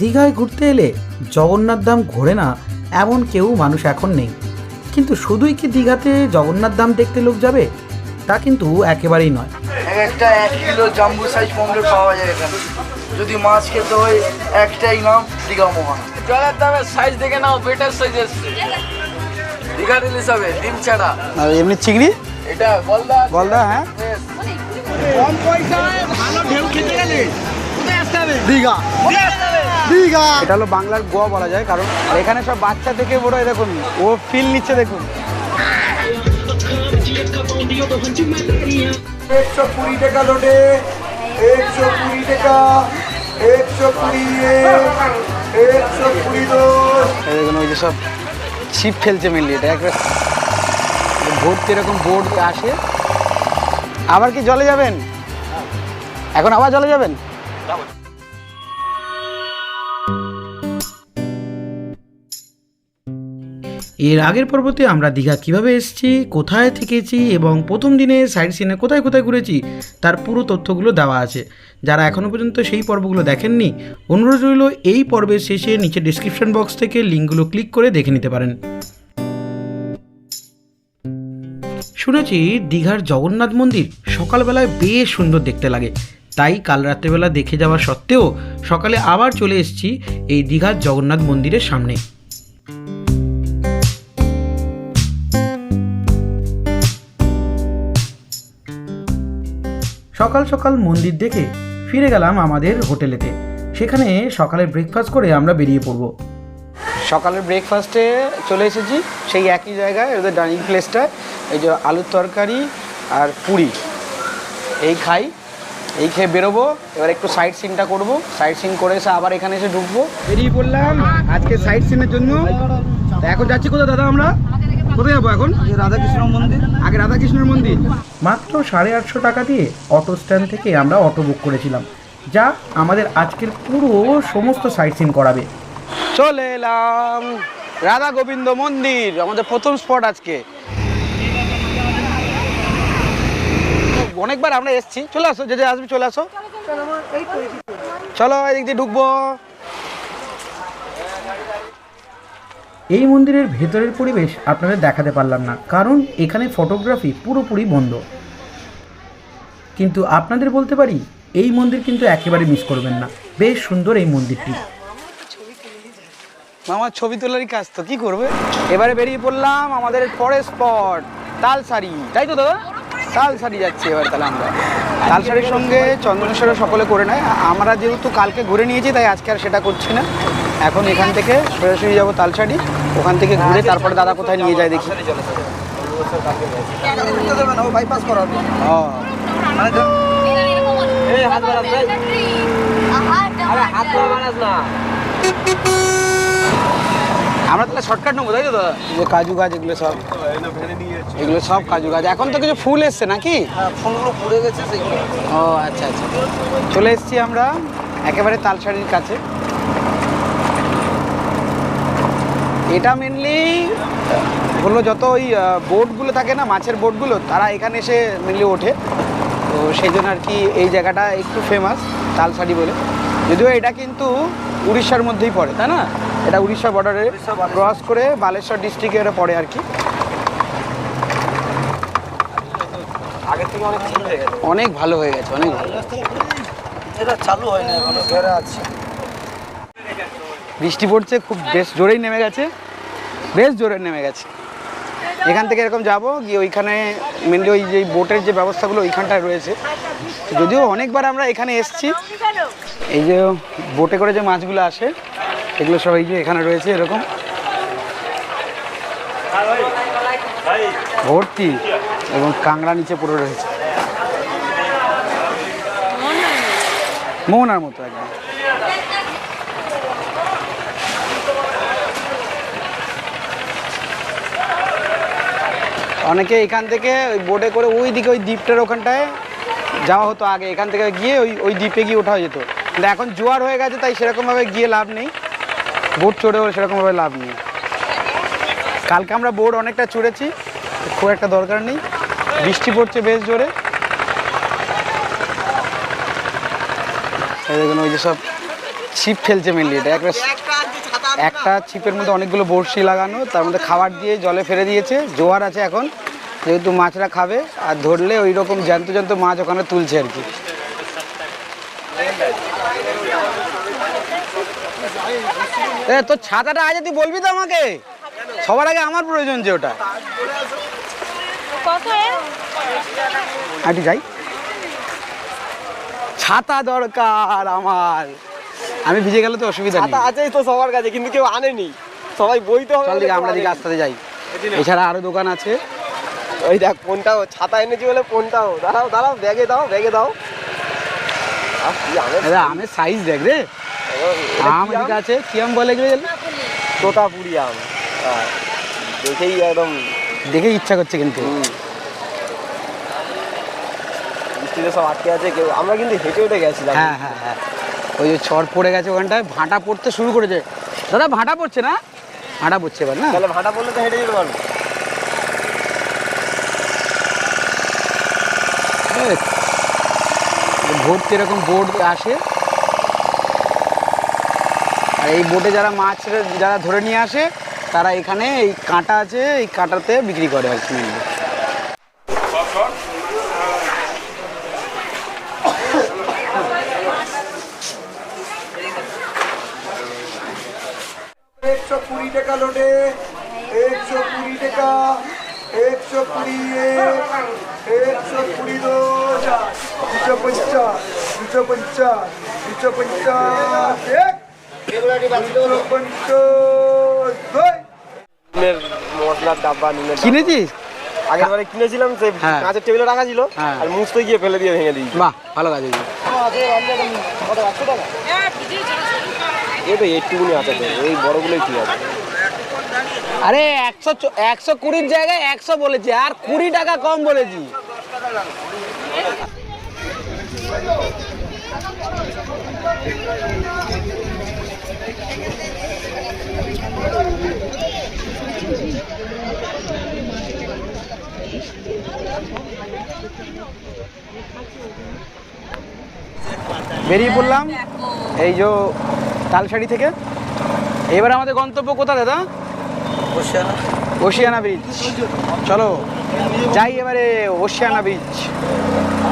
দীঘায় ঘুরতে এলে জগন্নাথ ধাম ঘোরে না এমন কেউ মানুষ এখন নেই। কিন্তু শুধুই কি দীঘাতে জগন্নাথ ধাম দেখতে লোক যাবে? তা কিন্তু একেবারেই নয়। এক একটা এক কিলো জাম্বু সাইজ পমফ্রেট পাওয়া যায় এখানে। যদি মাছ খেতে হয় একটাই নাম দীঘা মোহনা জলের দামের সাইজ দেখে নাও বেটার সাইজ এসছে দীঘার ইলিশ হবে ডিম ছাড়া। আর এমনি চিংড়ি? এটা গলদা। গলদা হ্যাঁ? কম পয়সায় ভালো ঢেউ খেতে গেলে দীঘা। দীঘা। এটা হলো বাংলার গোয়া বলা যায় কারণ এখানে সব বাচ্চা থেকে বড় দেখুন ও ফিল নিচ্ছে দেখুন। একশো কুড়ি টাকা লোটে একশো কুড়ি টাকা একশো কুড়ি একশো কুড়ি দেখুন ওই যে সব ছিপ ফেলছে মেনলি এটা একটা ভর্তি এরকম বোর্ড আসে। আবার কি জলে যাবেন? এখন আবার জলে যাবেন? এর আগের পর্বতে আমরা দীঘা কীভাবে এসেছি, কোথায় থেকেছি এবং প্রথম দিনে সাইড সিনে কোথায় কোথায় ঘুরেছি, তার পুরো তথ্যগুলো দেওয়া আছে। যারা এখনও পর্যন্ত সেই পর্বগুলো দেখেননি, অনুরোধ রইল এই পর্বের শেষে নিচে ডিসক্রিপশন বক্স থেকে লিঙ্কগুলো ক্লিক করে দেখে নিতে পারেন। শুনেছি দীঘার জগন্নাথ মন্দির সকালবেলায় বেশ সুন্দর দেখতে লাগে। তাই কাল রাত্রেবেলা দেখে যাওয়া সত্ত্বেও সকালে আবার চলে এসেছি এই দীঘার জগন্নাথ মন্দিরের সামনে। সকাল সকাল মন্দির দেখে ফিরে গেলাম আমাদের হোটেলেতে। সেখানে সকালে ব্রেকফাস্ট করে আমরা বেরিয়ে পড়ব। সকালের ব্রেকফাস্টে চলে এসেছি। সেই একই জায়গায়, ওদের ডাইনিং প্লেসটায় এই যে আলুর তরকারি আর পুরি। এই খাই। এই খেয়ে বেরোবো। এবার একটু সাইড সিনটা করব। সাইড সিন করে এসে আবার এখানে এসে ঢুকবো। বেরিয়ে পড়লাম। আজকে সাইড সিনের জন্য। এখন যাচ্ছি কোথাও দাদা আমরা? কোথায় যাব এখন? রাধাকৃষ্ণ মন্দির। আগে রাধাকৃষ্ণের মন্দির। মাত্র সাড়ে আটশো টাকা দিয়ে অটো স্ট্যান্ড থেকে আমরা অটো বুক করেছিলাম যা আমাদের আজকের পুরো সমস্ত সাইট সিন করাবে। চলে এলাম রাধা গোবিন্দ মন্দির আমাদের প্রথম স্পট আজকে। অনেকবার আমরা এসেছি। চলে আসো যে যে আসবে চলে আসো। চলো এদিক দিয়ে ঢুকবো। এই মন্দিরের ভেতরের পরিবেশ আপনাদের দেখাতে পারলাম না, কারণ এখানে ফটোগ্রাফি পুরোপুরি বন্ধ। কিন্তু আপনাদের বলতে পারি, এই মন্দির কিন্তু একেবারে মিস করবেন না। বেশ সুন্দর এই মন্দিরটি। আমার ছবি তোলারই কাজ তো, কি করবে? এবারে বেরিয়ে পড়লাম আমাদের পরের স্পট তালসারি। তাই তো দাদা? তালসারি যাচ্ছি এবার তাহলে আমরা। তালসারির সঙ্গে চন্দনেশ্বরে সকলে করে নেয়। আমরা যেহেতু কালকে ঘুরে নিয়েছি, তাই আজকে আর সেটা করছি না। এখন এখান থেকে সরাসরি যাব তালসারি ওখান থেকে ঘুরে তারপরে দাদা কোথায় নিয়ে যায় দেখি। না আমরা তাহলে শর্টকাট নেব তাই তো দাদা? যে কাজু গাছ এগুলো সব। এগুলো সব কাজু গাছ। এখন তো কিছু ফুল এসছে নাকি? ফোনগুলো পুড়ে গেছে ও আচ্ছা আচ্ছা। চলে এসেছি আমরা একেবারে তালসারির কাছে। এটা মেনলি হলো যত ওই বোটগুলো থাকে না মাছের বোটগুলো তারা এখানে এসে মেনলি ওঠে। তো সেই জন্য আর কি এই জায়গাটা একটু ফেমাস তালসারি বলে। যদিও এটা কিন্তু উড়িষ্যার মধ্যেই পড়ে তাই না? এটা উড়িষ্যা বর্ডারে ক্রস করে বালেশ্বর ডিস্ট্রিক্টে এটা পড়ে আর কি। আগের থেকে অনেক হয়ে গেছে। অনেক ভালো হয়ে গেছে অনেক ভালো। এটা চালু হয়নি এখনও। আছে। বৃষ্টি পড়ছে, খুব বেশ জোরেই নেমে গেছে, বেশ জোরে নেমে গেছে। এখান থেকে এরকম যাব, গিয়ে ওইখানে মেনলি ওই যে বোটের যে ব্যবস্থাগুলো ওইখানটায় রয়েছে। যদিও অনেকবার আমরা এখানে এসেছি, এই যে বোটে করে যে মাছগুলো আসে, এগুলো সব এই যে এখানে রয়েছে এরকম। ভর্তি এবং কাংড়া নিচে পড়ে রয়েছে। মোহনার মতো একদম। অনেকে এখান থেকে ওই বোটে করে ওই দিকে ওই দ্বীপটার ওখানটায় যাওয়া হতো আগে। এখান থেকে গিয়ে ওই ওই দ্বীপে গিয়ে ওঠা যেত। কিন্তু এখন জোয়ার হয়ে গেছে, তাই সেরকমভাবে গিয়ে লাভ নেই। বোট চড়েও সেরকমভাবে লাভ নেই। কালকে আমরা বোট অনেকটা চড়েছি, খুব একটা দরকার নেই। বৃষ্টি পড়ছে বেশ জোরে। দেখুন, ওই যে সব ছিপ ফেলছে মেনলি এটা। একটা একটা ছিপের মধ্যে অনেকগুলো বড়শি লাগানো তার মধ্যে খাবার দিয়ে জলে ফেলে দিয়েছে জোয়ার আছে এখন যেহেতু মাছরা খাবে আর ধরলে ওই রকম জ্যান্ত জ্যান্ত মাছ ওখানে তুলছে আর কি। তোর ছাতাটা আছে তুই বলবি তো আমাকে? সবার আগে আমার প্রয়োজন যে ওটা? হাঁটি যাই। ছাতা দরকার আমার। আমি ভিজে গেলে তো অসুবিধা নেই। আছেই তো সবার কাছে কিন্তু কেউ আনেনি। সবাই বইতে হবে চল দিকে আমরা দিকে। রাস্তাতে যাই। এছাড়া আরও দোকান আছে। ওই দেখ ফোনটাও ছাতা এনেছি বলে ফোনটাও দাঁড়াও দাঁড়াও ব্যাগে দাও ব্যাগে দাও। কি আমের সাইজ দেখ রে। আম এদিকে আছে কি আম বলে গেলে তোতাপুরি আম। দেখেই একদম দেখে ইচ্ছা করছে কিন্তু। বৃষ্টিতে সব আটকে আছে কেউ আমরা কিন্তু হেঁটে উঠে গেছিলাম। হ্যাঁ হ্যাঁ হ্যাঁ। ওই যে ছড় পড়ে গেছে ওখানটায় ভাঁটা পড়তে শুরু করেছে। দাদা ভাঁটা পড়ছে না? ভাঁটা পড়ছে এবার না? তাহলে ভাটা বললে তো হেঁটে যেতে পারব। ভর্তি এরকম বোট আসে। আর এই বোটে যারা মাছ যারা ধরে নিয়ে আসে তারা এখানে এই কাঁটা আছে এই কাঁটাতে বিক্রি করে আর কি একশো কুড়ি টাকা লোটে একশো কুড়ি টাকা একশো কুড়ি একশো কুড়ি দশ দুশো পঞ্চাশ দুশো পঞ্চাশ দুশো পঞ্চাশ এক। দুশো পঞ্চাশ মশলার ডাব্বা নুনের কিনেছিস? আগের বারে কিনেছিলাম সে হ্যাঁ। কাঁচের টেবিলে রাখা ছিল হ্যাঁ। আর মুছতে গিয়ে ফেলে দিয়ে ভেঙে বাহ ভালো কাজ এই তো একটুকুনি আছে এই বড়গুলোই ঠিক আছে? আরে একশো একশো কুড়ির জায়গায় একশো বলেছি আর কুড়ি টাকা কম বলেছি। বেরিয়ে পড়লাম। এই যে তালসাড়ি থেকে। এবার আমাদের গন্তব্য কোথা দাদা? ওশিয়ানা। ব্রিজ চলো যাই এবারে ওশিয়ানা ব্রিজ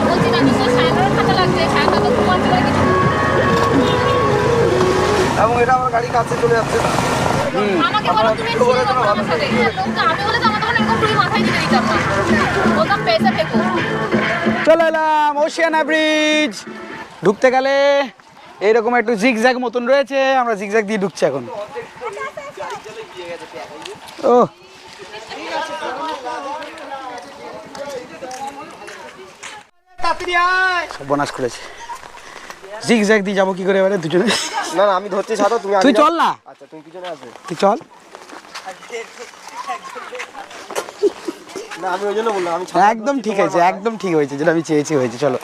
বলছি না দুশো সাড়ে নটার খাতা লাগবে সাড়ে নটা তো ঘুম আসতে পারে কিছু এবং এটা আমার গাড়ি কাছে চলে যাচ্ছে আমাকে বলো তুমি ছিল আমার সাথে? আমি বলে তো আমার তখন এরকম পুরি মাথায় দিতে দিতাম না। বলতাম পেসে ফেকো চলে এলাম ওশিয়ানা ব্রিজ ঢুকতে গেলে এইরকম একটু জিগজ্যাগ মতন রয়েছে আমরা জিগজ্যাগ দিয়ে ঢুকছি এখন। ও বনাশ করেছে জিগজ্যাগ দিয়ে যাব কি করে এবারে দুজনে? না না আমি ধরছি ছাড়ো তুমি তুই চল না। আচ্ছা তুমি পিছনে আসবে। তুই চল। না আমি ওই জন্য বললাম আমি একদম ঠিক আছে একদম ঠিক হয়েছে যেটা আমি চেয়েছি হয়েছে চলে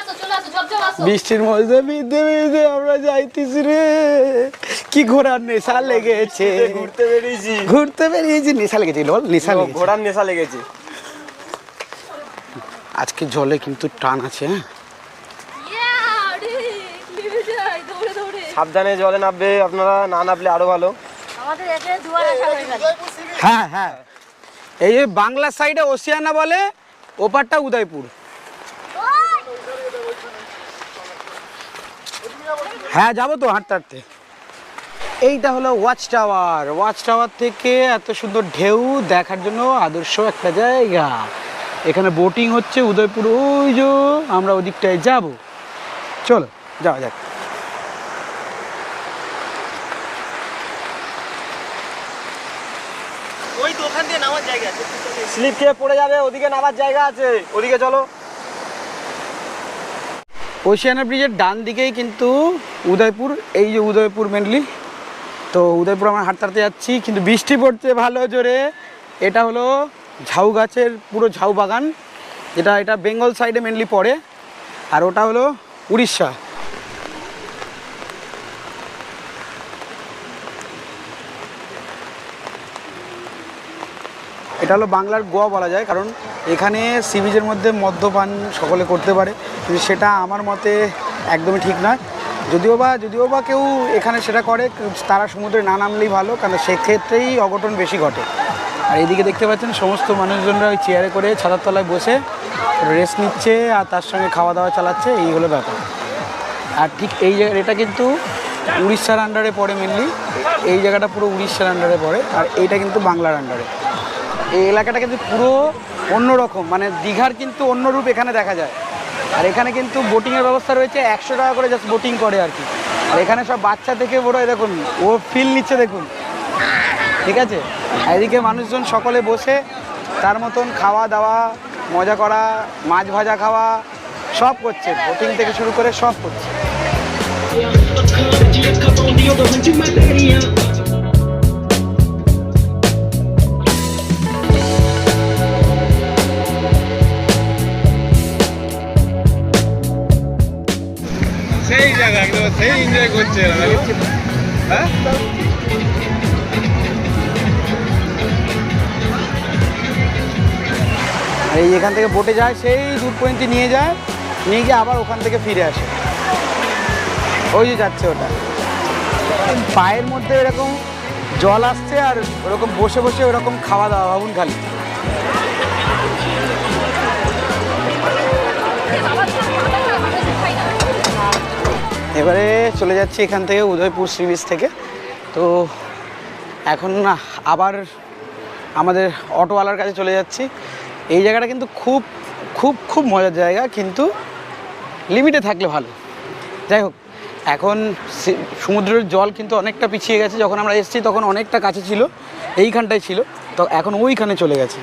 আসো চলে আসো ঝপ ঝপ আসো বৃষ্টির মধ্যে বিদ্যে বিদ্যে আমরা যাইতেছি রে। কি ঘোড়ার নেশা লেগেছে। ঘুরতে বেরিয়েছি। ঘুরতে বেরিয়েছি নেশা লেগেছে বল? নেশা লেগেছে। ঘোড়ার নেশা লেগেছে। আজকে জলে কিন্তু টান আছে হ্যাঁ? ইয়া সাবধানে জলে নামবে আপনারা না নামলে আরও ভালো। হয়ে হ্যাঁ এই যে বাংলার সাইডে ওসিয়ানা বলে ওপারটা উদয়পুর। হ্যাঁ যাব তো হাঁটতে হাঁটতে। এইটা হলো ওয়াচ টাওয়ার ওয়াচ টাওয়ার থেকে এত সুন্দর ঢেউ দেখার জন্য আদর্শ একটা জায়গা। এখানে বোটিং হচ্ছে উদয়পুর ওই যে আমরা ওদিকটায় যাব। চলো যাওয়া যাক। স্লিপ খেয়ে পড়ে যাবে ওদিকে নামার জায়গা আছে। ওদিকে চলো। ওশিয়ানা ব্রিজের ডান দিকেই কিন্তু উদয়পুর, এই যে উদয়পুর মেনলি তো উদয়পুর আমরা হাঁটতে যাচ্ছি, কিন্তু বৃষ্টি পড়ছে ভালো জোরে। এটা হলো ঝাউ গাছের পুরো ঝাউ বাগান। যেটা এটা বেঙ্গল সাইডে মেনলি পড়ে। আর ওটা হলো উড়িষ্যা। এটা হলো বাংলার গোয়া বলা যায়, কারণ এখানে সি বিচের মধ্যে মদ্যপান সকলে করতে পারে। কিন্তু সেটা আমার মতে একদমই ঠিক নয়। যদিও বা যদিও বা কেউ এখানে সেটা করে, তারা সমুদ্রে না নামলেই ভালো, কারণ সেক্ষেত্রেই অঘটন বেশি ঘটে। আর এইদিকে দেখতে পাচ্ছেন, সমস্ত মানুষজনরা ওই চেয়ারে করে ছাতার তলায় বসে রেস্ট নিচ্ছে আর তার সঙ্গে খাওয়া দাওয়া চালাচ্ছে, এই হলো ব্যাপার। আর ঠিক এই জায়গা, এটা কিন্তু উড়িষ্যার আন্ডারে পড়ে মেনলি এই জায়গাটা পুরো উড়িষ্যার আন্ডারে পড়ে, আর এইটা কিন্তু বাংলার আন্ডারে এই এলাকাটা কিন্তু পুরো অন্যরকম মানে দীঘার কিন্তু অন্য রূপ এখানে দেখা যায়। আর এখানে কিন্তু বোটিংয়ের ব্যবস্থা রয়েছে, একশো টাকা করে জাস্ট বোটিং করে আর কি। আর এখানে সব বাচ্চা থেকে বড় দেখুন, ও ফিল নিচ্ছে, দেখুন। ঠিক আছে? এদিকে মানুষজন সকলে বসে তার মতন খাওয়া দাওয়া, মজা করা, মাছ ভাজা খাওয়া, সব করছে। বোটিং থেকে শুরু করে সব করছে। সেই এনজয় করছে হ্যাঁ? এই এখান থেকে বোটে যায়, সেই দূর পর্যন্ত নিয়ে যায়, নিয়ে গিয়ে আবার ওখান থেকে ফিরে আসে। ওই যে যাচ্ছে ওটা। পায়ের মধ্যে এরকম জল আসছে আর ওরকম বসে বসে ওরকম খাওয়া দাওয়া, ভাবুন খালি। এবারে চলে যাচ্ছি এখান থেকে উদয়পুর সি বিচ থেকে। তো এখন আবার আমাদের অটোওয়ালার কাছে চলে যাচ্ছি। এই জায়গাটা কিন্তু খুব খুব খুব মজার জায়গা, কিন্তু লিমিটে থাকলে ভালো। যাই হোক, এখন সমুদ্রের জল কিন্তু অনেকটা পিছিয়ে গেছে। যখন আমরা এসেছি তখন অনেকটা কাছে ছিল, এইখানটায় ছিল। তো এখন ওইখানে চলে গেছে।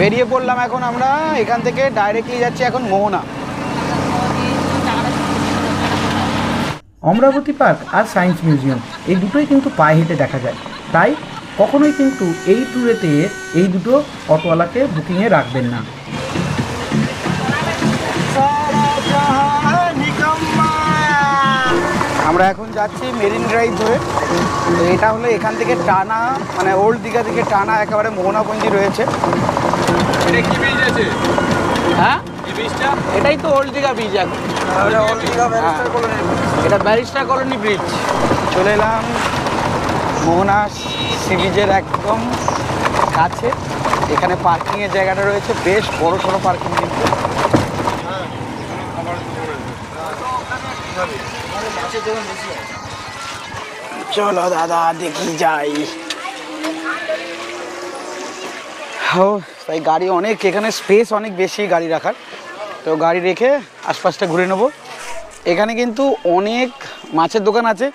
বেরিয়ে পড়লাম এখন আমরা এখান থেকে ডাইরেক্টলি যাচ্ছি এখন মোহনা। অমরাবতী পার্ক আর সায়েন্স মিউজিয়াম এই দুটোই কিন্তু পায়ে হেঁটে দেখা যায়। তাই কখনোই কিন্তু এই ট্যুরেতে এই দুটো অটোওয়ালাকে বুকিংয়ে রাখবেন না। আমরা এখন যাচ্ছি মেরিন ড্রাইভ ধরে। এটা হলো এখান থেকে টানা মানে ওল্ড দীঘা থেকে টানা একেবারে মোহনাপঞ্জি রয়েছে। এটা কি বীজ আছে? হ্যাঁ? বীজটা? এটাই তো ওল্ড দীঘা ব্রিজ এখন। এটা ব্যারিস্টার কলোনি ব্রিজ চলে এলাম মোহনা সি বিচের একদম কাছে। এখানে পার্কিংয়ের জায়গাটা রয়েছে। বেশ বড় সড়ো পার্কিং কিন্তু। চলো দাদা দেখি যাই। ও তাই গাড়ি অনেক এখানে স্পেস অনেক বেশি গাড়ি রাখার। তো গাড়ি রেখে আশপাশটা ঘুরে নেব। এখানে কিন্তু অনেক মাছের দোকান আছে।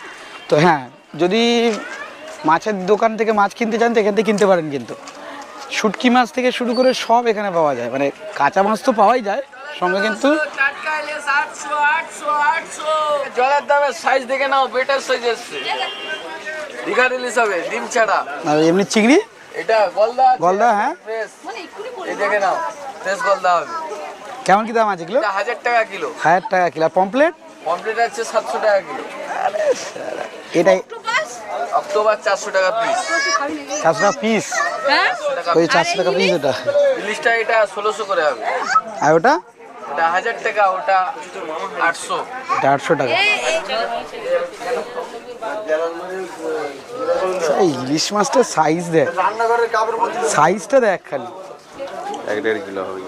তো হ্যাঁ যদি মাছের দোকান থেকে মাছ কিনতে চান তো এখান থেকে কিনতে পারেন কিন্তু। শুটকি মাছ থেকে শুরু করে সব এখানে পাওয়া যায়। মানে কাঁচা মাছ তো পাওয়াই যায় সঙ্গে কিন্তু জলের দামের সাইজ দেখে নাও বেটার সাইজ এসছে। দীঘা রিলিজ হবে ডিম ছাড়া। আর এমনি চিংড়ি? এটা গলদা গলদা, হ্যাঁ। ফ্রেশ। এই দেখে নাও ফ্রেশ গলদা হবে। কেমন কি দাম আছে কিলো এটা হাজার টাকা কিলো। হাজার টাকা কিলো। পমপ্লেট কমপ্লিট আছে সাতশো টাকা কিলো। এটাই অক্টোবর চারশো টাকা পিস চারশো টাকা পিস ওই চারশো টাকা পিস ওটা। ইলিশটা এটা ষোলোশো করে হবে। আর ওটা? ওটা হাজার টাকা ওটা আটশো। এটা আটশো টাকা। এই ইলিশ মাছটা সাইজ দেখ। সাইজটা দেখ খালি। এক দেড় কিলো হবে।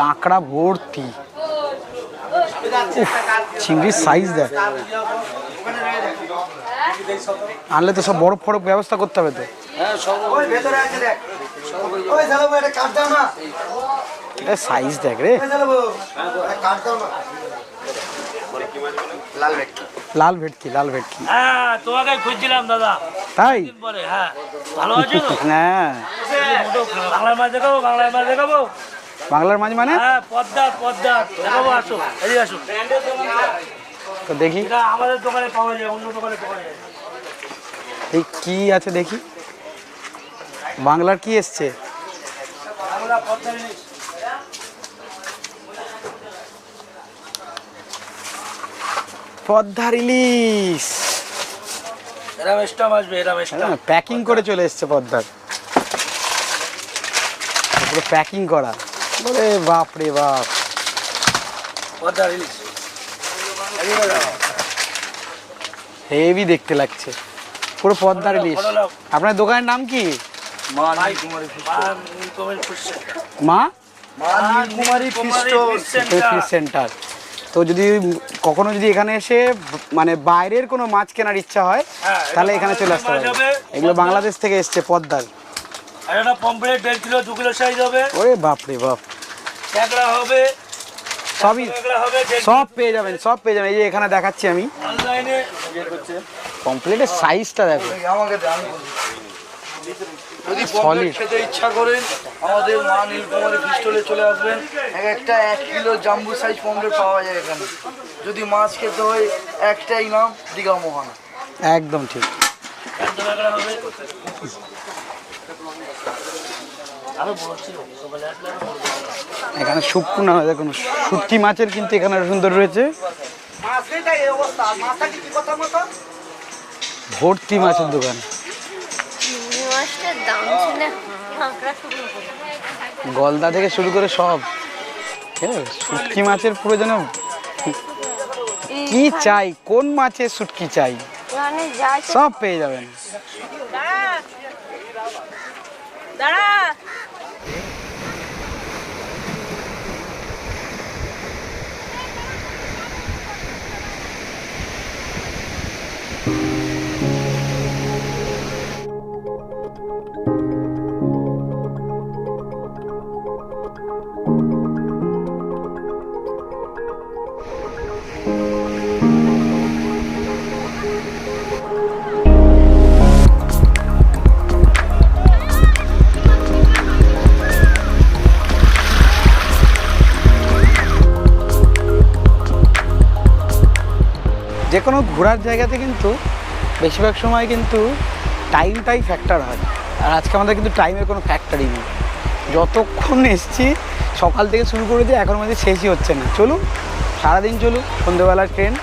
কাঁকড়া ভর্তি। চিংড়ির সাইজ দেখ। আনলে তো সব বরফ ফরফ ব্যবস্থা করতে হবে তো। ওই ভেতরে আছে দেখ। ওই চালাবো এটা কাট দাও না এটা সাইজ দেখ রে ওই চালাবো এটা কাট দাও না লাল ভেটকি। লাল ভেটকি লাল ভেটকি। হ্যাঁ তোমাকে খুঁজছিলাম দাদা। তাই? পরে হ্যাঁ। ভালো আছো হ্যাঁ। বাংলার মাছ দেখাবো বাংলার মাছ দেখাবো? বাংলার মাছ মানে? হ্যাঁ পদ্মা পদ্মা দেখাবো আসো এদিকে আসো। তো দেখি। আমাদের দোকানে পাওয়া যায় অন্য দোকানে পাওয়া যায়। এই কি আছে দেখি? বাংলার কি এসছে? আমরা পদ্মা পদ্মার ইলিশ। প্যাকিং করে চলে এসছে পদ্মার। পুরো প্যাকিং করা। বলে বাপ রে বাপ। পদ্মার ইলিশ। হেভি দেখতে লাগছে। পুরো পদ্মার ইলিশ। আপনার দোকানের নাম কি? মা মা? কুমারী ফিশ সেন্টার তো যদি কখনো যদি এখানে এসে মানে বাইরের কোনো মাছ কেনার ইচ্ছা হয় হ্যাঁ, তাহলে এখানে চলে আসতে হবে, এগুলো বাংলাদেশ থেকে এসছে পদ্মার। একটা পম্পলেট দেড় কিলো দু কিলো সাইজ হবে। ওরে বাপ। রে বাপ হবে সবই সব পেয়ে যাবেন সব পেয়ে যাবেন। এই যে এখানে দেখাচ্ছি আমি। অনলাইনে কমপ্লিটের সাইজটা দেখো। আমাকে। যদি Solid. খেতে ইচ্ছা করেন আমাদের মা নীলকুমারী পিস্টলে চলে আসবেন। এক একটা এক কিলো জাম্বু সাইজ পমফ্রেট পাওয়া যায় এখানে। যদি মাছ খেতে হয় একটাই নাম দীঘা মোহনা। একদম ঠিক। এখানে শুটকুনা দেখুন শুটকি মাছের কিন্তু এখানে সুন্দর রয়েছে। ভর্তি মাছের দোকান। মাছটার দাম শুনে গলদা থেকে শুরু করে সব। শুটকি মাছের পুরো যেন কি চাই? কোন মাছের শুটকি চাই? সব পেয়ে যাবেন। দাঁড়া। ঘোরার জায়গাতে কিন্তু বেশিরভাগ সময় কিন্তু টাইমটাই ফ্যাক্টর হয়। আর আজকে আমাদের কিন্তু টাইমের কোনো ফ্যাক্টরই নেই। যতক্ষণ এসছি, সকাল থেকে শুরু করে দিয়ে এখন মধ্যে শেষই হচ্ছে না। চলুন, সারাদিন চলুন সন্ধ্যেবেলার ট্রেন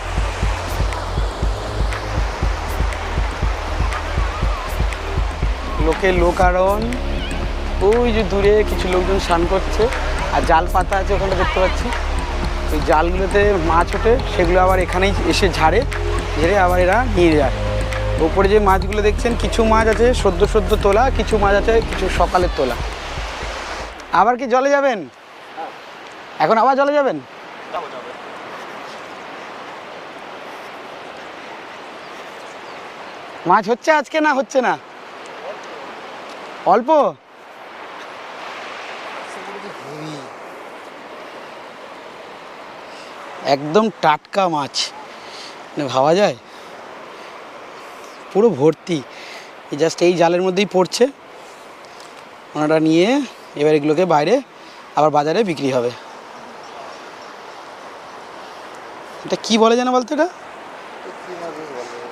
লোকে লোকারণ। ওই যে দূরে কিছু লোকজন স্নান করছে। আর জাল পাতা আছে ওখানে দেখতে পাচ্ছি। ওই জালগুলোতে মাছ ওঠে, সেগুলো আবার এখানেই এসে ঝাড়ে। ঝেড়ে আবার এরা নিয়ে যায়। ওপরে যে মাছগুলো দেখছেন, কিছু মাছ আছে সদ্য সদ্য তোলা, কিছু মাছ আছে কিছু সকালের তোলা। আবার কি জলে যাবেন? এখন আবার জলে যাবেন? মাছ হচ্ছে আজকে না হচ্ছে না? অল্প? একদম টাটকা মাছ। মানে ভাবা যায়? পুরো ভর্তি। জাস্ট এই জালের মধ্যেই পড়ছে। ওনারা নিয়ে এবার এগুলোকে বাইরে আবার বাজারে বিক্রি হবে। এটা কি বলে যেন বলতো এটা?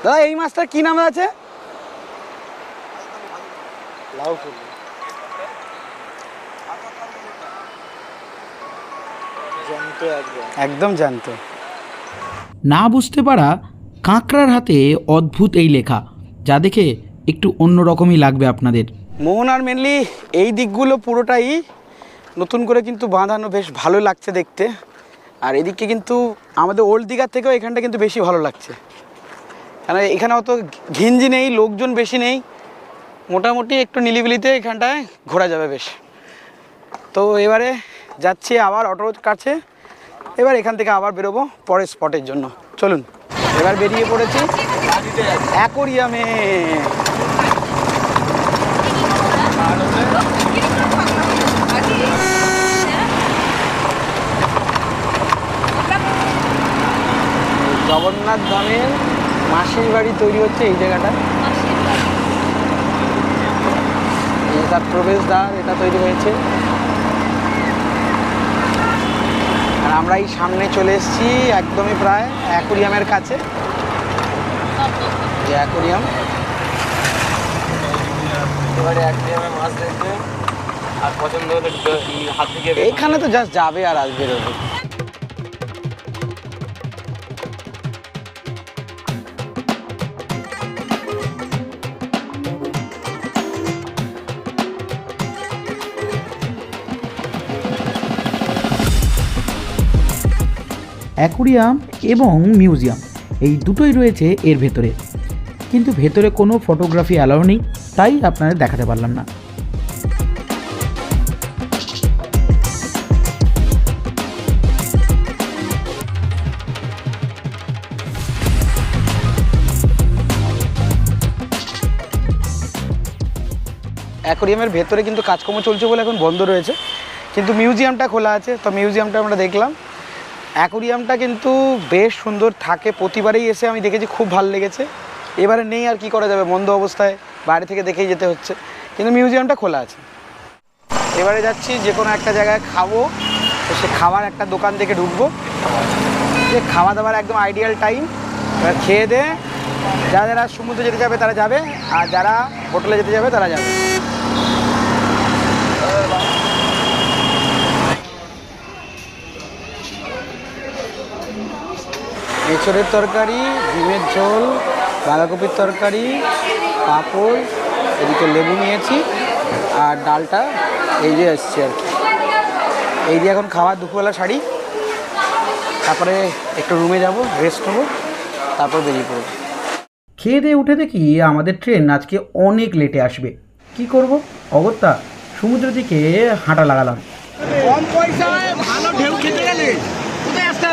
দাদা এই মাছটার কি নাম আছে? একদম জানতো। না বুঝতে পারা কাঁকড়ার হাতে অদ্ভুত এই লেখা, যা দেখে একটু অন্যরকমই লাগবে আপনাদের। মোহনার মেনলি এই দিকগুলো পুরোটাই নতুন করে কিন্তু বাঁধানো বেশ ভালো লাগছে দেখতে। আর এদিকে কিন্তু আমাদের ওল্ড দিঘার থেকেও এখানটা কিন্তু বেশি ভালো লাগছে। কারণ এখানে অত ঘিঞ্জি নেই, লোকজন বেশি নেই। মোটামুটি একটু নিলিবিলিতে এখানটায় ঘোরা যাবে বেশ। তো এবারে যাচ্ছি আবার অটোর কাছে। এবার এখান থেকে আবার বেরোবো পরের স্পটের জন্য। চলুন এবার বেরিয়ে পড়েছি অ্যাকোরিয়ামে। জগন্নাথ ধামের মাসির বাড়ি তৈরি হচ্ছে এই জায়গাটা। তার প্রবেশদ্বার এটা তৈরি হয়েছে। আর আমরা এই সামনে চলে এসেছি একদমই প্রায় অ্যাকোরিয়ামের কাছে। এই অ্যাকোরিয়াম। এবারে এক মাছ দেখবে। আর পছন্দ হলে হাত থেকে এখানে তো জাস্ট যাবে আর আসবে রোজ অ্যাকুরিয়াম এবং মিউজিয়াম, এই দুটোই রয়েছে এর ভেতরে। কিন্তু ভেতরে কোনো ফটোগ্রাফি অ্যালাউ নেই, তাই আপনাদের দেখাতে পারলাম না। অ্যাকোরিয়ামের ভেতরে কিন্তু কাজকর্ম চলছে বলে এখন বন্ধ রয়েছে। কিন্তু মিউজিয়ামটা খোলা আছে, তো মিউজিয়ামটা আমরা দেখলাম। অ্যাকোরিয়ামটা কিন্তু বেশ সুন্দর থাকে। প্রতিবারেই এসে আমি দেখেছি, খুব ভালো লেগেছে। এবারে নেই আর কি করা যাবে মন্দ অবস্থায় বাইরে থেকে দেখেই যেতে হচ্ছে। কিন্তু মিউজিয়ামটা খোলা আছে। এবারে যাচ্ছি যে কোনো একটা জায়গায় খাব। তো সে খাবার একটা দোকান থেকে ঢুকবো। যে খাওয়া দাওয়ার একদম আইডিয়াল টাইম এবার খেয়ে দে। যারা যারা সমুদ্রে যেতে যাবে তারা যাবে। আর যারা হোটেলে যেতে যাবে তারা যাবে। এঁচড়ের তরকারি, ডিমের ঝোল, বাঁধাকপির তরকারি, পাঁপড়, এদিকে লেবু নিয়েছি আর ডালটা এই যে এসছে আর কি। এই যে এখন খাওয়া দুপুরবেলা শাড়ি। তারপরে একটু রুমে যাব রেস্ট নেব তারপর বেরিয়ে পড়ব। খেয়ে দিয়ে উঠে দেখি আমাদের ট্রেন আজকে অনেক লেটে আসবে। কি করব? অগত্যা সমুদ্র দিকে হাঁটা লাগালাম।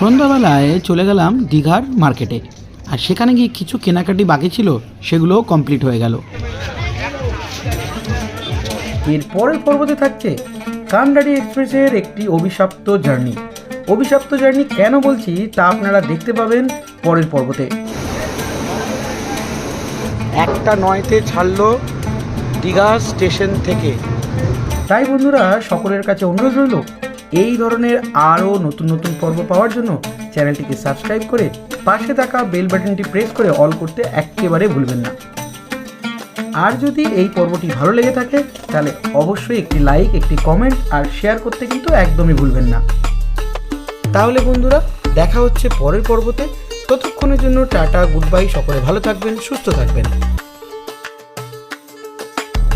সন্ধ্যাবেলায় চলে গেলাম দীঘার মার্কেটে। আর সেখানে গিয়ে কিছু কেনাকাটি বাকি ছিল সেগুলোও কমপ্লিট হয়ে গেল। এর পরের পর্বতে থাকছে কান্ডারি এক্সপ্রেসের একটি অভিশপ্ত জার্নি। অভিশপ্ত জার্নি কেন বলছি তা আপনারা দেখতে পাবেন পরের পর্বতে। একটা নয়তে ছাড়লো দীঘা স্টেশন থেকে। তাই বন্ধুরা সকলের কাছে অনুরোধ রইল এই ধরনের আরও নতুন নতুন পর্ব পাওয়ার জন্য চ্যানেলটিকে সাবস্ক্রাইব করে পাশে থাকা বেল বাটনটি প্রেস করে অল করতে একেবারে ভুলবেন না। আর যদি এই পর্বটি ভালো লেগে থাকে, তাহলে অবশ্যই একটি লাইক একটি কমেন্ট আর শেয়ার করতে কিন্তু একদমই ভুলবেন না। তাহলে বন্ধুরা, দেখা হচ্ছে পরের পর্বতে। ততক্ষণের জন্য টাটা গুড বাই সকলে ভালো থাকবেন, সুস্থ থাকবেন।